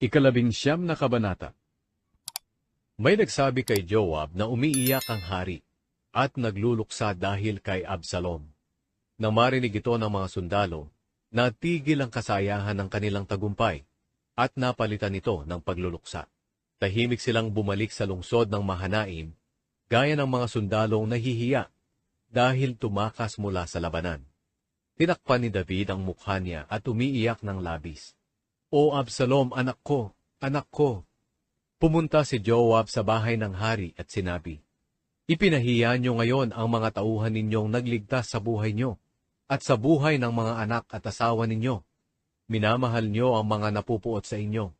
Ikalabing siyam na kabanata. May nagsabi kay Joab na umiiyak ang hari at nagluluksa dahil kay Absalom. Nang marinig ito ng mga sundalo, natigil ang kasayahan ng kanilang tagumpay at napalitan ito ng pagluluksa. Tahimik silang bumalik sa lungsod ng Mahanaim, gaya ng mga sundalong nahihiya dahil tumakas mula sa labanan. Tinakpan ni David ang mukha niya at umiiyak ng labis. O Absalom, anak ko, anak ko. Pumunta si Joab sa bahay ng hari at sinabi, Ipinahiya niyo ngayon ang mga tauhan ninyong nagligtas sa buhay niyo at sa buhay ng mga anak at asawa ninyo. Minamahal niyo ang mga napupuot sa inyo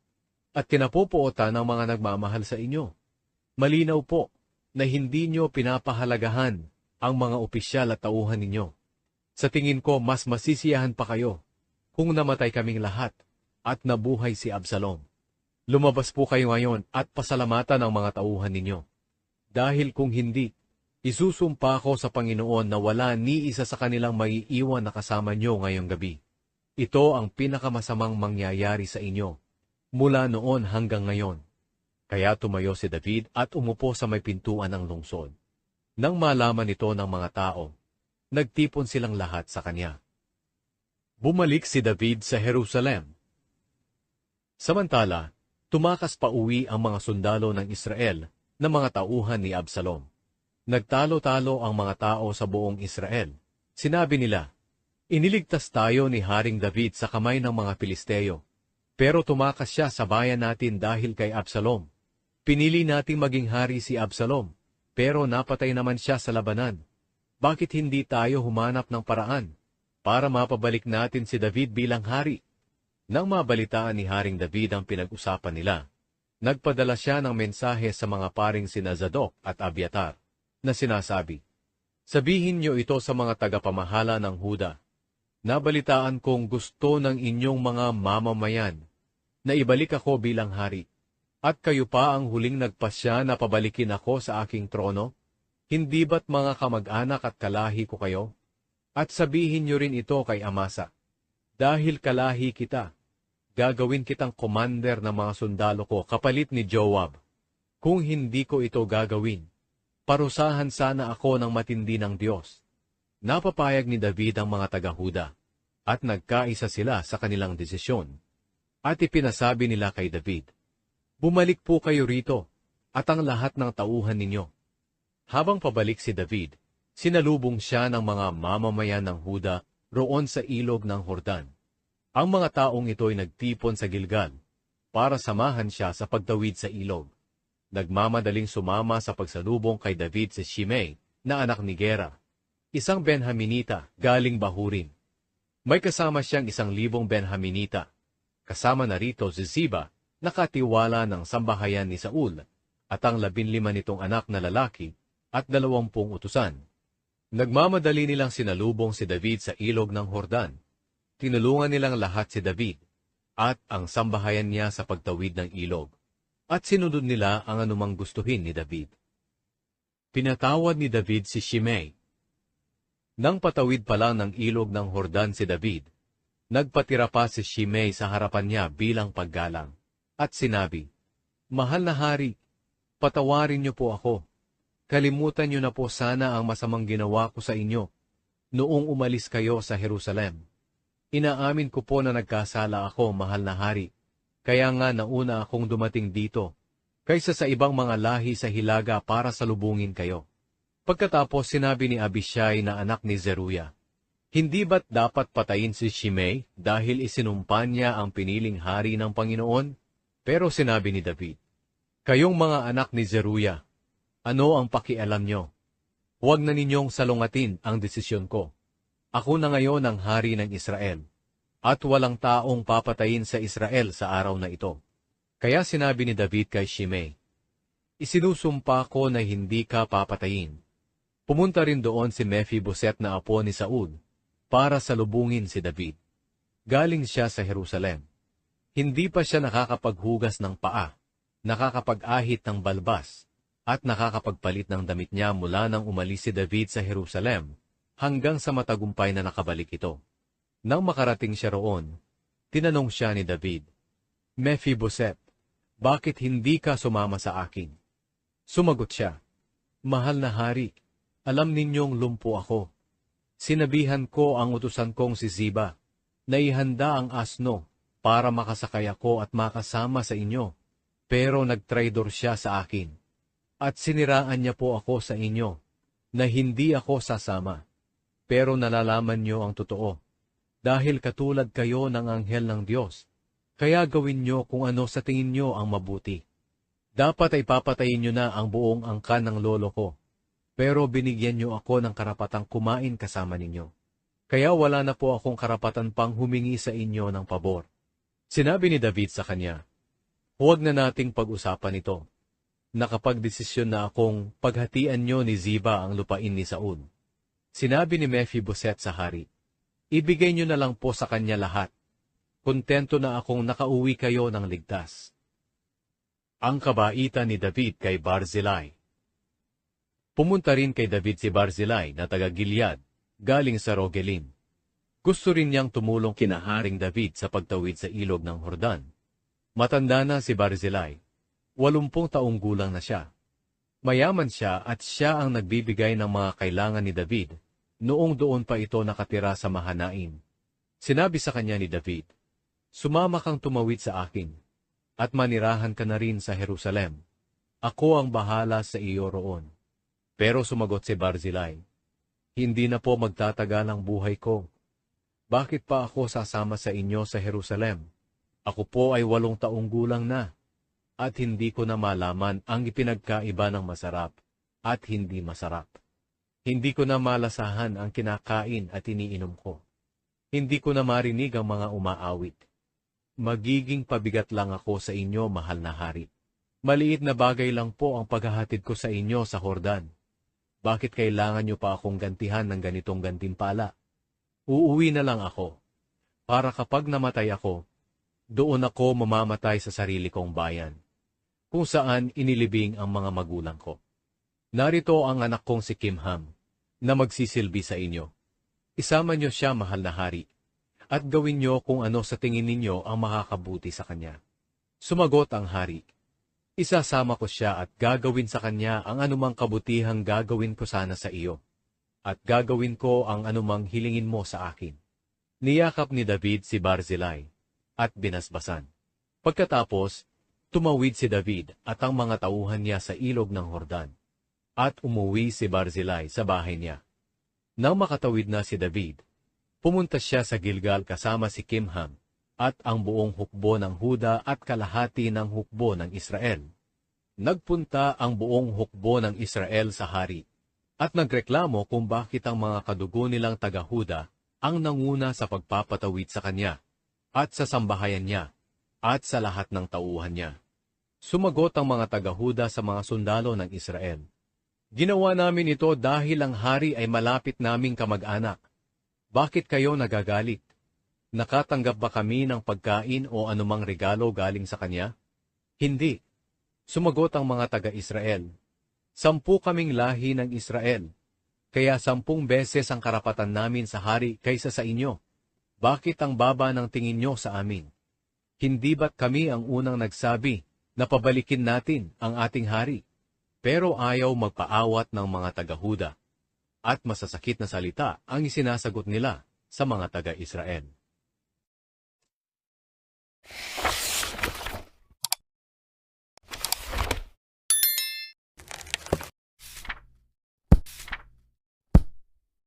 at kinapupuotan ng mga nagmamahal sa inyo. Malinaw po na hindi niyo pinapahalagahan ang mga opisyal at tauhan ninyo. Sa tingin ko, mas masisiyahan pa kayo kung namatay kaming lahat at nabuhay si Absalom. Lumabas po kayo ngayon at pasalamatan ang mga tauhan ninyo. Dahil kung hindi, isusumpa ko sa Panginoon na wala ni isa sa kanilang maiiwan na kasama nyo ngayong gabi. Ito ang pinakamasamang mangyayari sa inyo, mula noon hanggang ngayon. Kaya tumayo si David at umupo sa may pintuan ng lungsod. Nang malaman ito ng mga tao, nagtipon silang lahat sa kanya. Bumalik si David sa Jerusalem. Samantala, tumakas pa uwi ang mga sundalo ng Israel na mga tauhan ni Absalom. Nagtalo-talo ang mga tao sa buong Israel. Sinabi nila, Iniligtas tayo ni Haring David sa kamay ng mga Pilisteo, pero tumakas siya sa bayan natin dahil kay Absalom. Pinili nating maging hari si Absalom, pero napatay naman siya sa labanan. Bakit hindi tayo humanap ng paraan para mapabalik natin si David bilang hari? Nang mabalitaan ni Haring David ang pinag-usapan nila, nagpadala siya ng mensahe sa mga paring sina Zadok at Abiatar na sinasabi, Sabihin niyo ito sa mga tagapamahala ng Huda. Nabalitaan kong gusto ng inyong mga mamamayan na ibalik ako bilang hari. At kayo pa ang huling nagpasya na pabalikin ako sa aking trono? Hindi ba't mga kamag-anak at kalahi ko kayo? At sabihin niyo rin ito kay Amasa. Dahil kalahi kita, gagawin kitang commander ng mga sundalo ko kapalit ni Joab. Kung hindi ko ito gagawin, parusahan sana ako ng matindi ng Diyos. Napapayag ni David ang mga taga-Huda, at nagkaisa sila sa kanilang desisyon. At ipinasabi nila kay David, Bumalik po kayo rito, at ang lahat ng tauhan ninyo. Habang pabalik si David, sinalubong siya ng mga mamamayan ng Huda roon sa ilog ng Hordan. Ang mga taong ito ay nagtipon sa Gilgal para samahan siya sa pagtawid sa ilog. Nagmamadaling sumama sa pagsalubong kay David si Shimei na anak ni Gera, isang Benhaminita galing Bahurim. May kasama siyang isang libong Benhaminita. Kasama na rito si Ziba, nakatiwala ng sambahayan ni Saul, at ang labinlima nitong anak na lalaki at dalawampung utusan. Nagmamadali nilang sinalubong si David sa ilog ng Hordan. Tinulungan nilang lahat si David at ang sambahayan niya sa pagtawid ng ilog. At sinunod nila ang anumang gustuhin ni David. Pinatawad ni David si Shimei. Nang patawid pa lang ng ilog ng Hordan si David, nagpatira pa si Shimei sa harapan niya bilang paggalang, at sinabi, Mahal na hari, patawarin niyo po ako. Kalimutan niyo na po sana ang masamang ginawa ko sa inyo noong umalis kayo sa Jerusalem. Inaamin ko po na nagkasala ako, mahal na hari. Kaya nga nauna akong dumating dito, kaysa sa ibang mga lahi sa hilaga para salubungin kayo. Pagkatapos sinabi ni Abishai na anak ni Zeruya, Hindi ba't dapat patayin si Shimei dahil isinumpa niya ang piniling hari ng Panginoon? Pero sinabi ni David, Kayong mga anak ni Zeruya, ano ang pakialam nyo? Huwag na ninyong salungatin ang desisyon ko. Ako na ngayon ang hari ng Israel, at walang taong papatayin sa Israel sa araw na ito. Kaya sinabi ni David kay Shimei, Isinusumpa ko na hindi ka papatayin. Pumunta rin doon si Mephiboset na apo ni Saul para salubungin si David. Galing siya sa Jerusalem. Hindi pa siya nakakapaghugas ng paa, nakakapag-ahit ng balbas, at nakakapagpalit ng damit niya mula nang umalis si David sa Jerusalem hanggang sa matagumpay na nakabalik ito. Nang makarating siya roon, tinanong siya ni David, Mephiboset, bakit hindi ka sumama sa akin? Sumagot siya, Mahal na hari, alam ninyong lumpo ako. Sinabihan ko ang utusan kong si Ziba, na ihanda ang asno para makasakay ako at makasama sa inyo. Pero nagtraidor siya sa akin. At siniraan niya po ako sa inyo, na hindi ako sasama. Pero nalalaman niyo ang totoo. Dahil katulad kayo ng anghel ng Diyos, kaya gawin niyo kung ano sa tingin niyo ang mabuti. Dapat ay papatayin niyo na ang buong angkan ng lolo ko, pero binigyan niyo ako ng karapatang kumain kasama ninyo. Kaya wala na po akong karapatan pang humingi sa inyo ng pabor. Sinabi ni David sa kanya, Huwag na nating pag-usapan ito. Nakapagdesisyon na akong paghatian niyo ni Ziba ang lupain ni Saul. Sinabi ni Mephiboset sa hari, Ibigay niyo na lang po sa kanya lahat. Kontento na akong nakauwi kayo ng ligtas. Ang kabaitan ni David kay Barzillai Pumunta rin kay David si Barzillai na taga Gilead, galing sa Rogelim. Gusto rin niyang tumulong kina Haring David sa pagtawid sa ilog ng Hordan. Matanda na si Barzillai. Walumpung taong gulang na siya. Mayaman siya at siya ang nagbibigay ng mga kailangan ni David noong doon pa ito nakatira sa Mahanaim. Sinabi sa kanya ni David, Sumama kang tumawid sa akin, at manirahan ka na rin sa Jerusalem. Ako ang bahala sa iyo roon. Pero sumagot si Barzillai, Hindi na po magtatagal ang buhay ko. Bakit pa ako sasama sa inyo sa Jerusalem? Ako po ay walong taong gulang na, at hindi ko na malaman ang ipinagkaiba ng masarap at hindi masarap. Hindi ko na malasahan ang kinakain at iniinom ko. Hindi ko na marinig ang mga umaawit. Magiging pabigat lang ako sa inyo, mahal na hari. Maliit na bagay lang po ang paghahatid ko sa inyo sa Hordan. Bakit kailangan niyo pa akong gantihan ng ganitong gantimpala? Uuwi na lang ako. Para kapag namatay ako, doon ako mamamatay sa sarili kong bayan, kung saan inilibing ang mga magulang ko. Narito ang anak kong si Kimham, na magsisilbi sa inyo. Isama niyo siya, mahal na hari, at gawin niyo kung ano sa tingin ninyo ang makakabuti sa kanya. Sumagot ang hari, Isasama ko siya at gagawin sa kanya ang anumang kabutihang gagawin ko sana sa iyo, at gagawin ko ang anumang hilingin mo sa akin. Niyakap ni David si Barzillai, at binasbasan. Pagkatapos, tumawid si David at ang mga tauhan niya sa ilog ng Hordan, at umuwi si Barzillai sa bahay niya. Nang makatawid na si David, pumunta siya sa Gilgal kasama si Kimham, at ang buong hukbo ng Huda at kalahati ng hukbo ng Israel. Nagpunta ang buong hukbo ng Israel sa hari, at nagreklamo kung bakit ang mga kadugo nilang taga-Huda ang nanguna sa pagpapatawid sa kanya, at sa sambahayan niya, at sa lahat ng tauhan niya. Sumagot ang mga taga-Huda sa mga sundalo ng Israel. Ginawa namin ito dahil ang hari ay malapit naming kamag-anak. Bakit kayo nagagalit? Nakatanggap ba kami ng pagkain o anumang regalo galing sa kanya? Hindi. Sumagot ang mga taga-Israel. Sampu kaming lahi ng Israel, kaya sampung beses ang karapatan namin sa hari kaysa sa inyo. Bakit ang baba ng tingin nyo sa amin? hindi ba't kami ang unang nagsabi na pabalikin natin ang ating hari? Pero ayaw magpaawat ng mga taga-Huda. At masasakit na salita ang isinasagot nila sa mga taga-Israel.